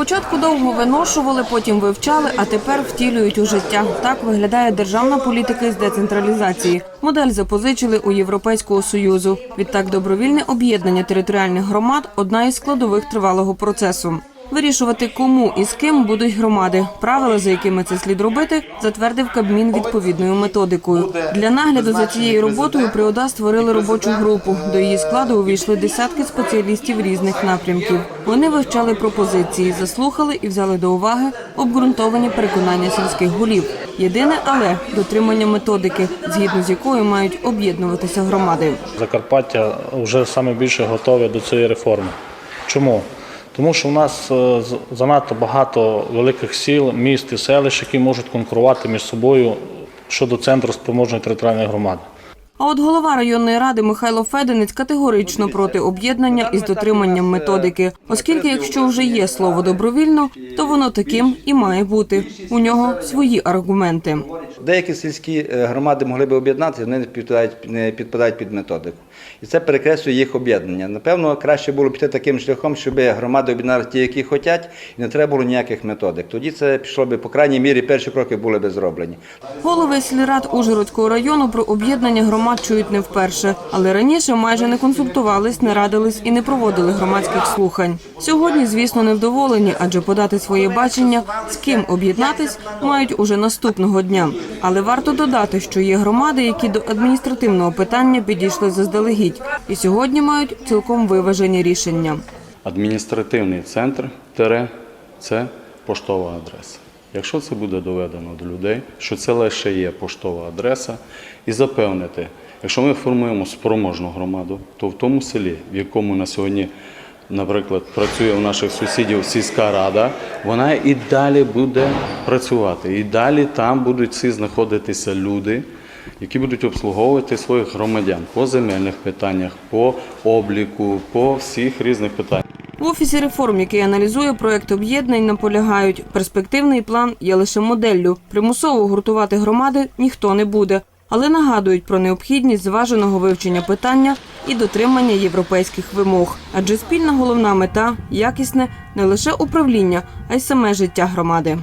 Спочатку довго виношували, потім вивчали, а тепер втілюють у життя. Так виглядає державна політика з децентралізації. Модель запозичили у Європейського союзу. Відтак, добровільне об'єднання територіальних громад одна із складових тривалого процесу. Вирішувати, кому і з ким будуть громади. Правила, за якими це слід робити, затвердив Кабмін відповідною методикою. Для нагляду за цією роботою приода створили робочу групу. До її складу увійшли десятки спеціалістів різних напрямків. Вони вивчали пропозиції, заслухали і взяли до уваги обґрунтовані переконання сільських голів. Єдине, але дотримання методики, згідно з якою мають об'єднуватися громади. Закарпаття вже саме більше готове до цієї реформи. Чому? Тому що в нас е, занадто багато великих сіл, міст і селищ, які можуть конкурувати між собою щодо центру спроможної територіальної громади. А от голова районної ради Михайло Феденець категорично проти об'єднання із дотриманням методики, оскільки якщо вже є слово добровільно, то воно таким і має бути. У нього свої аргументи. Деякі сільські е, громади могли би об'єднатися, вони не підпадають, не підпадають під методику. І це перекреслює їх об'єднання. Напевно, краще було піти таким шляхом, щоб громади об'єднали ті, які хочуть, і не треба було ніяких методик. Тоді це пішло би, по крайній мірі, перші кроки були би зроблені. Голови сільрад Ужгородського району про об'єднання громад чують не вперше, але раніше майже не консультувались, не радились і не проводили громадських слухань. Сьогодні, звісно, невдоволені, адже подати своє бачення, з ким об'єднатись, мають уже наступного дня. Але варто додати, що є громади, які до адміністративного питання підійшли заздалегідь, і сьогодні мають цілком виважені рішення. Адміністративний центр тире це поштова адреса. Якщо це буде доведено до людей, що це лише є поштова адреса, і запевнити, якщо ми формуємо спроможну громаду, то в тому селі, в якому на сьогодні, наприклад, працює у наших сусідів сільська рада, вона і далі буде працювати. І далі там будуть всі знаходитися люди, які будуть обслуговувати своїх громадян по земельних питаннях, по обліку, по всіх різних питаннях. В офісі реформ, який аналізує проект об'єднань, наполягають, перспективний план є лише моделлю. Примусово гуртувати громади ніхто не буде, але нагадують про необхідність зваженого вивчення питання і дотримання європейських вимог. Адже спільна головна мета якісне не лише управління, а й саме життя громади.